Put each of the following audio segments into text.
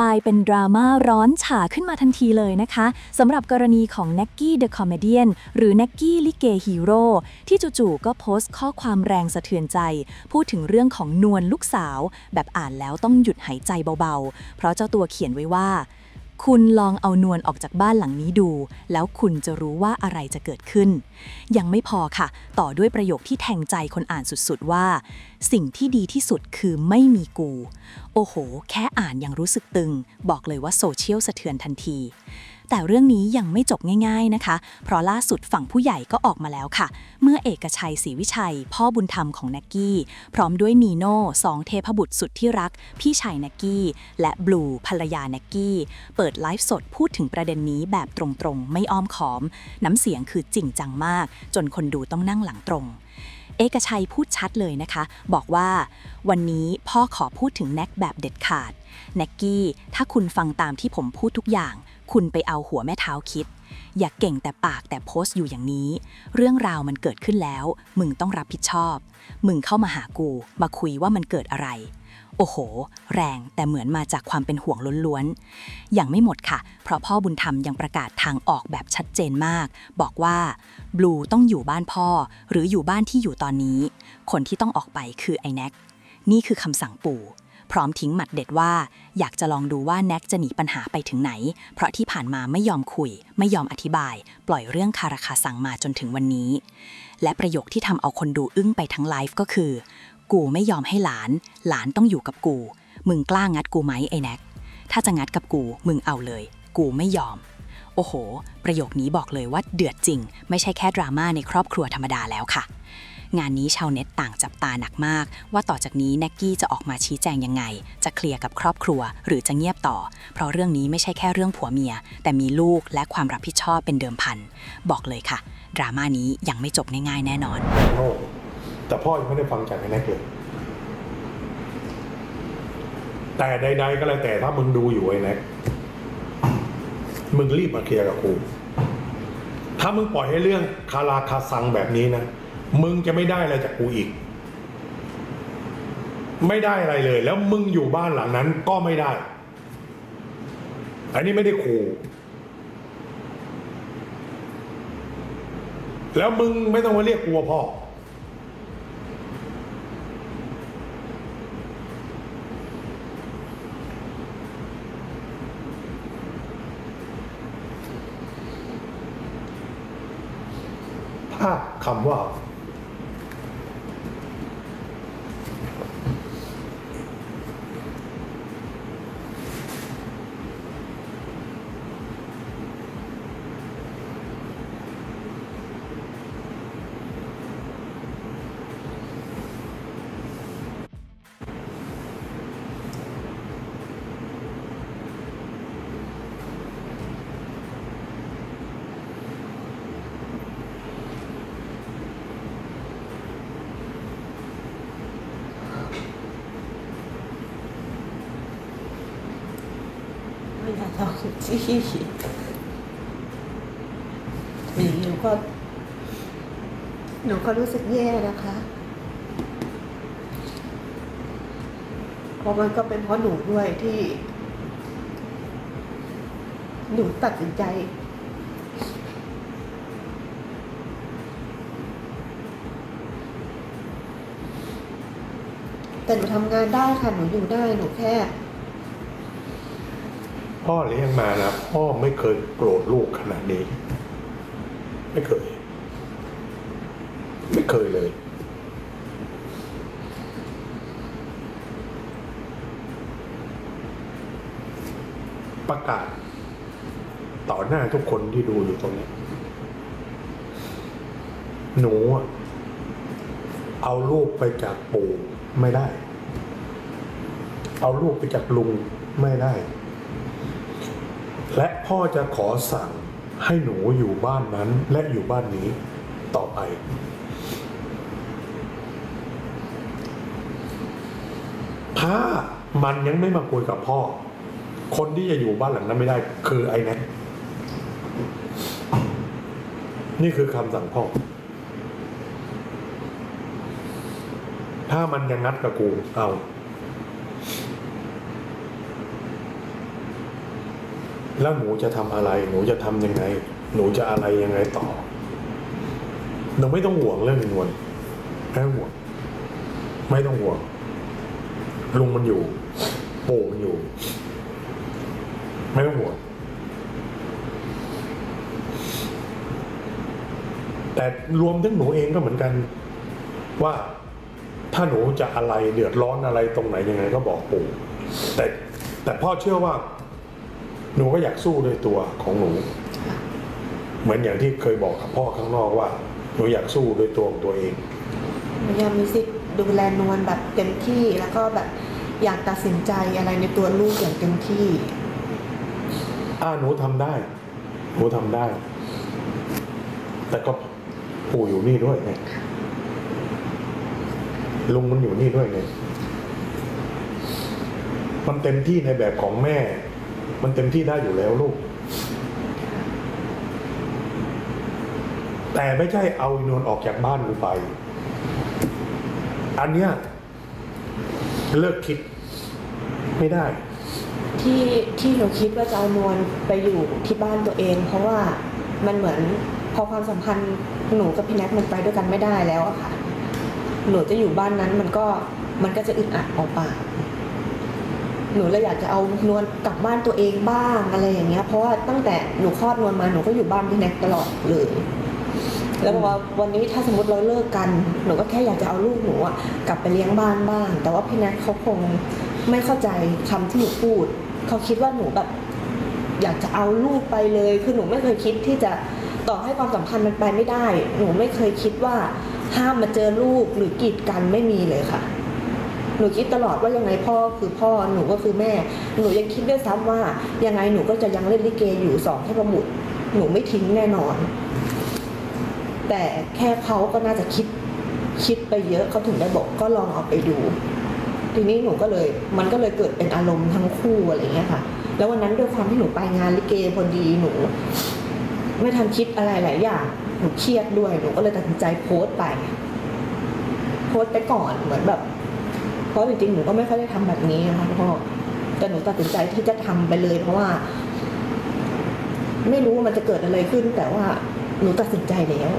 ลายเป็นดราม่าร้อนฉาขึ้นมาทันทีเลยนะคะสำหรับกรณีของแน็กกี้เดอะคอมเมเดียนหรือแน็กกี้ลิเกฮีโร่ที่จู่ๆก็โพสต์ข้อความแรงสะเทือนใจ พูดถึงเรื่องของนวลลูกสาว แบบอ่านแล้วต้องหยุดหายใจเบาๆ เพราะเจ้าตัวเขียนไว้ว่า คุณลองเอานวลออกจากบ้านหลังนี้ดู แล้วคุณจะรู้ว่าอะไรจะเกิดขึ้น ยังไม่พอค่ะ ต่อด้วยประโยคที่แทงใจคนอ่านสุดๆว่า สิ่งที่ดีที่สุดคือไม่มีกู โอ้โห แค่อ่านยังรู้สึกตึง บอกเลยว่าโซเชียลสะเทือนทันที แต่เรื่องนี้ยังไม่จบง่าย ๆนะคะ เพราะล่าสุดฝั่งผู้ใหญ่ก็ออกมาแล้วค่ะ เมื่อเอกชัยศรีวิชัย พ่อบุญธรรมของแน็กกี้ พร้อมด้วยนีโน่สองเทพบุตรสุดที่รัก พี่ชายแน็กกี้ และบลูภรรยาแน็กกี้ เปิดไลฟ์สดพูดถึงประเด็นนี้แบบตรงๆ ไม่อ้อมขอม น้ำเสียงคือจริงจังมาก จนคนดูต้องนั่งหลังตรง เอกชัยพูดชัดเลยนะคะ บอกว่า วันนี้พ่อขอพูดถึงแน็กแบบเด็ดขาด แน็กกี้ ถ้าคุณฟังตามที่ผมพูดทุกอย่าง คุณไปเอาหัวแม่เท้าคิด อย่าเก่งแต่ปากแต่โพสต์อยู่อย่างนี้ เรื่องราวมันเกิดขึ้นแล้ว มึงต้องรับผิดชอบ มึงเข้ามาหากู มาคุยว่ามันเกิดอะไร โอ้โห แรงแต่เหมือนมาจากความเป็นห่วงล้วนๆยังไม่หมดค่ะ เพราะพ่อบุญธรรมยังประกาศทางออกแบบชัดเจนมาก บอกว่าบลูต้องอยู่บ้านพ่อ หรืออยู่บ้านที่อยู่ตอนนี้ คนที่ต้องออกไปคือไอแน็กนี่คือคำสั่งปู่ พร้อมทิ้งหมัดเด็ดว่า อยากจะลองดูว่าแน็กจะหนีปัญหาไปถึงไหน เพราะที่ผ่านมาไม่ยอมคุย ไม่ยอมอธิบาย ปล่อยเรื่องคาราคาสั่งมาจนถึงวันนี้ และประโยคที่ทำเอาคนดูอึ้งไปทั้งไลฟ์ก็คือ กูไม่ยอมให้หลาน หลานต้องอยู่กับกู มึงกล้างัดกูไหมไอ้แน็ก ถ้าจะงัดกับกู มึงเอาเลย กูไม่ยอม โอ้โห ประโยคนี้บอกเลยว่าเดือดจริง ไม่ใช่แค่ดราม่าในครอบครัวธรรมดาแล้วค่ะ งานนี้ชาวเน็ตต่างจับตาหนักมาก ว่าต่อจากนี้แน็กกี้จะออกมาชี้แจงยังไง จะเคลียร์กับครอบครัว หรือจะเงียบต่อ เพราะเรื่องนี้ไม่ใช่แค่เรื่องผัวเมีย แต่มีลูกและความรับผิดชอบเป็นเดิมพัน บอกเลยค่ะ ดราม่านี้ยังไม่จบง่ายๆแน่นอน แต่พ่อยังไม่ได้ฟังจากไอ้แน็กเลย แต่ใดๆก็แล้วแต่ถ้ามึงดูอยู่ไอ้แน็กมึงรีบมาเคลียร์กับกูถ้ามึงปล่อยให้เรื่องคาราคาซังแบบนี้นะ มึงจะไม่ได้อะไรจากกูอีก ไม่ได้อะไรเลย แล้วมึงอยู่บ้านหลังนั้นก็ไม่ได้ อันนี้ไม่ได้ขู่แล้วมึงไม่ต้องมาเรียกกูว่าพ่อ ถ้าคำว่า ไม่อยากลองจี้หนูก็ หนูก็รู้สึกแย่นะคะเพราะมันก็เป็นเพราะหนูด้วยที่ หนูตัดสินใจแต่หนูทำงานได้ค่ะ หนูอยู่ได้ หนูแค่ พ่อเลี้ยงมานะพ่อไม่เคยโกรธลูกขนาดนี้ ไม่เคย ไม่เคยเลย ประกาศ ต่อหน้าทุกคนที่ดูอยู่ตรงนี้ หนูเอาลูกไปจากปู่ไม่ได้ เอาลูกไปจากลุงไม่ได้ และพ่อจะขอสั่งให้หนูอยู่บ้านนั้นและอยู่บ้านนี้ต่อไป ถ้ามันยังไม่มาคุยกับพ่อ คนที่จะอยู่บ้านหลังนั้นไม่ได้คือไอ้แน็กนี่คือคำสั่งพ่อ ถ้ามันยังงัดกับกูเอา แล้วหนูจะทำอะไร หนูจะทำยังไง หนูจะอะไรยังไงต่อหนูไม่ต้องห่วงเรื่องนวลไม่ต้องห่วง ไม่ต้องห่วง ลุงมันอยู่ปู่มันอยู่ ไม่ต้องห่วง แต่รวมถึงหนูเองก็เหมือนกัน ว่าถ้าหนูจะอะไรเดือดร้อนอะไรตรงไหนยังไงก็บอกปู่แต่แต่พ่อเชื่อว่า หนูก็อยากสู้ด้วยตัวของหนู เหมือนอย่างที่เคยบอกกับพ่อข้างนอกว่า หนูอยากสู้ด้วยตัวของตัวเองหนูยังมีสิทธิ์ดูแลนวลแบบเต็มที่แล้วก็แบบอยากตัดสินใจอะไรในตัวลูกอย่างเต็มที่อ่าหนูทำได้ หนูทำได้ แต่ก็ปู่อยู่นี่ด้วยไงลุงมันอยู่นี่ด้วยไงมันเต็มที่ในแบบของแม่ มันเต็มที่ได้อยู่แล้วลูก แต่ไม่ใช่เอาอินวลออกจากบ้านกูไป อันเนี้ยเลิกคิดไม่ได้ ที่ที่หนูคิดว่าจะเอานวลไปอยู่ที่บ้านตัวเอง เพราะว่ามันเหมือนพอความสัมพันธ์หนูกับพี่แน็กมันไปด้วยกันไม่ได้แล้วอะค่ะ หนูจะอยู่บ้านนั้นมันก็มันก็จะอึดอัดออกปาก หนูเลยอยากจะเอานวลกลับบ้านตัวเองบ้างอะไรอย่างเงี้ย เพราะว่าตั้งแต่หนูคลอดนวลมาหนูก็อยู่บ้านพี่แน็กตลอดเลย แล้วบอกว่าวันนี้ถ้าสมมติเราเลิกกัน หนูก็แค่อยากจะเอาลูกหนูอะกลับไปเลี้ยงบ้านบ้าง แต่ว่าพี่แน็กเขาคงไม่เข้าใจคำที่หนูพูด เขาคิดว่าหนูแบบอยากจะเอาลูกไปเลย คือหนูไม่เคยคิดที่จะต่อให้ความสัมพันธ์มันไปไม่ได้ หนูไม่เคยคิดว่าห้ามมาเจอลูกหรือกีดกันไม่มีเลยค่ะ หนูคิดตลอดว่ายังไงพ่อคือพ่อหนูก็คือแม่ หนูยังคิดด้วยซ้ำว่า ยังไงหนูก็จะยังเล่นลิเกอยู่สองเทพบุตรหนูไม่ทิ้งแน่นอน แต่แค่เขาก็น่าจะคิดคิดไปเยอะเขาถึงได้บอกก็ลองเอาไปดู ทีนี้หนูก็เลยมันก็เลยเกิดเป็นอารมณ์ทั้งคู่อะไรเงี้ยค่ะ แล้ววันนั้นด้วยความที่หนูไปงานลิเกพอดีหนู ไม่ทันคิดอะไรหลายอย่างหนูเครียดด้วยหนูก็เลยตัดสินใจโพสต์ไปโพสต์ไปก่อนเหมือนแบบ ราะจริงๆหนูก็ไม่ค่อยได้ทำแบบนี้นะคะพ่อแต่หนูตัดสินใจที่จะทำไปเลย เพราะว่า ไม่รู้ว่ามันจะเกิดอะไรขึ้น แต่ว่าหนูตัดสินใจแล้ว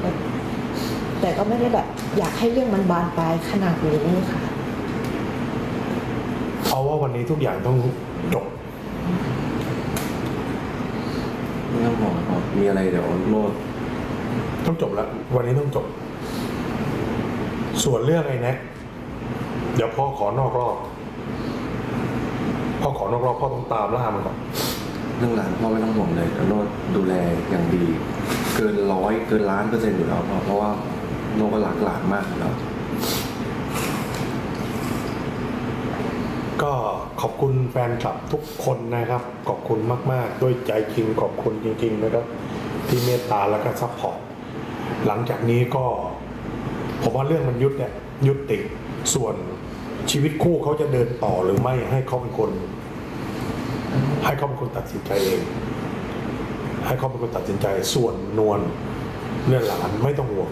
แต่แต่ก็ไม่ได้แบบ อยากให้เรื่องมันบานปลายขนาดนี้ค่ะเอาว่าวันนี้ทุกอย่างต้องจบไม่ต้องห่วงครับมีอะไรเดี๋ยวโนดต้องจบแล้ว วันนี้ต้องจบ ส่วนเรื่องไอ้แน็กเดี๋ยวพ่อขอนอกรอบ พ่อขอนอกรอบพ่อต้องตามล่ามันก่อนเรื่องหลานพ่อไม่ต้องห่วงเลยเดี๋ยวโนดดูแลอย่างดี เกินร้อยเกินล้านเปอร์เซ็นต์อยู่แล้วพ่อเพราะว่าโนดก็รักหลานมากอยู่แล้ว ก็ขอบคุณแฟนคลับทุกคนนะครับ ขอบคุณมาก ๆ ด้วยใจจริงขอบคุณจริง ๆ นะครับ ที่เมตตาแล้วก็ซัพพอร์ตหลังจากนี้ก็ ผมว่าเรื่องมันยุดเนี่ยยุติส่วนชีวิตคู่เขาจะเดินต่อหรือไม่ให้เขาเป็นคน ให้เขาเป็นคนตัดสินใจเอง ให้เขาเป็นคนตัดสินใจส่วนนวลเรื่องหลานไม่ต้องห่วง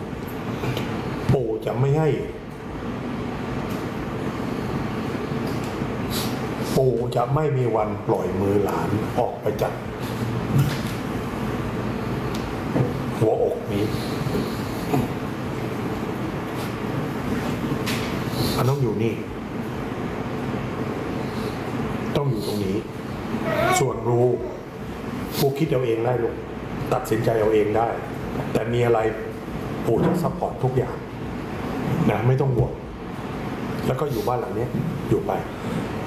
ปู่จะไม่ให้ ปู่จะไม่มีวันปล่อยมือหลานออกไปจากหัวอกนี้ มันต้ องอยู่นี่ ต้องอยู่ตรงนี้ ส่วนรู้ผู้คิดเอาเองได้ลูกตัดสินใจเอาเองได้ แต่มีอะไรปู่จะซัพพอร์ตทุกอย่างนะไม่ต้องห่วงแล้วก็อยู่บ้านหลังเนี้ยอยู่ไป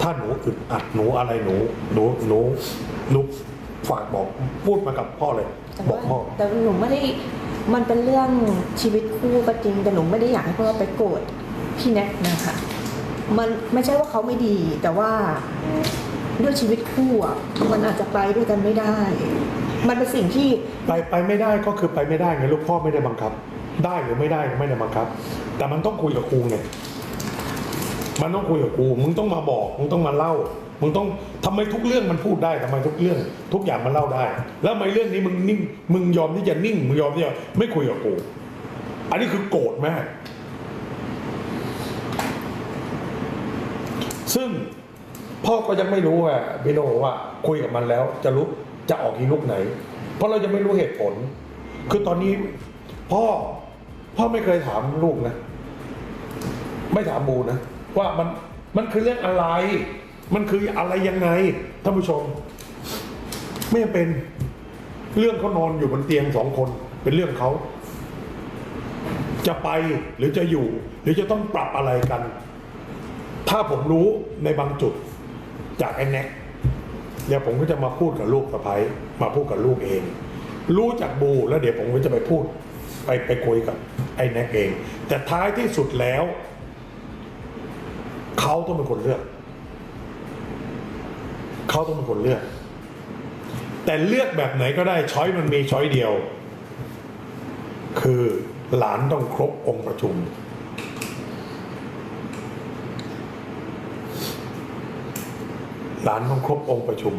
ถ้าหนูอึดอัดหนูอะไรหนูหนูหนูหนูฝากบอกพูดมากับพ่อเลยแต่บอว่ากพ่อแต่หนูไม่ได้มันเป็นเรื่องชีวิตคู่ก็จริงแต่หนูไม่ได้อยากให้พ่อไปโกรธพี่แน็กนะคะ มันไม่ใช่ว่าเขาไม่ดี แต่ว่าด้วยชีวิตคู่อะมันอาจจะไปด้วยกันไม่ได้ มันเป็นสิ่งที่ ไปไปไม่ได้ก็คือไปไม่ได้ไงลูกพ่อไม่ได้บังคับ ได้หรือไม่ได้ไม่ได้บังคับ แต่มันต้องคุยกับครูไงมันต้องคุยกับครูมึงต้องมาบอก มึงต้องมาเล่า มึงต้องทำไมทุกเรื่องมันพูดได้ทำไมทุกเรื่อง ทุกอย่างมันเล่าได้ แล้วทำไมเรื่องนี้มึงนิ่ง มึงยอมที่จะนิ่ง มึงยอมที่จะไม่คุยกับครูอันนี้คือโกรธมาก ซึ่งพ่อก็ยังไม่รู้ว่าพี่โนว่าคุยกับมันแล้ว จะรู้จะออกอีลูกไหน เพราะเรายังไม่รู้เหตุผล คือตอนนี้พ่อพ่อไม่เคยถามลูกนะ ไม่ถามบูนะ ว่ามันมันคือเรื่องอะไร มันคืออะไรยังไงท่านผู้ชม ไม่เป็นเรื่องเขานอนอยู่บนเตียงสองคน เป็นเรื่องเขาจะไปหรือจะอยู่ หรือจะต้องปรับอะไรกัน ถ้าผมรู้ในบางจุดจากไอ้แน็กเดี๋ยวผมก็จะมาพูดกับลูกสะพ้ายมาพูดกับลูกเอง รู้จากบูแล้วเดี๋ยวผมก็จะไปพูดไปไปคุยกับไอ้แน็กเอง แต่ท้ายที่สุดแล้ว เขาต้องเป็นคนเลือก เขาต้องเป็นคนเลือก แต่เลือกแบบไหนก็ได้ช้อยมันมีช้อยเดียว คือหลานต้องครบองค์ประชุม สารต้องครบองค์ประชุม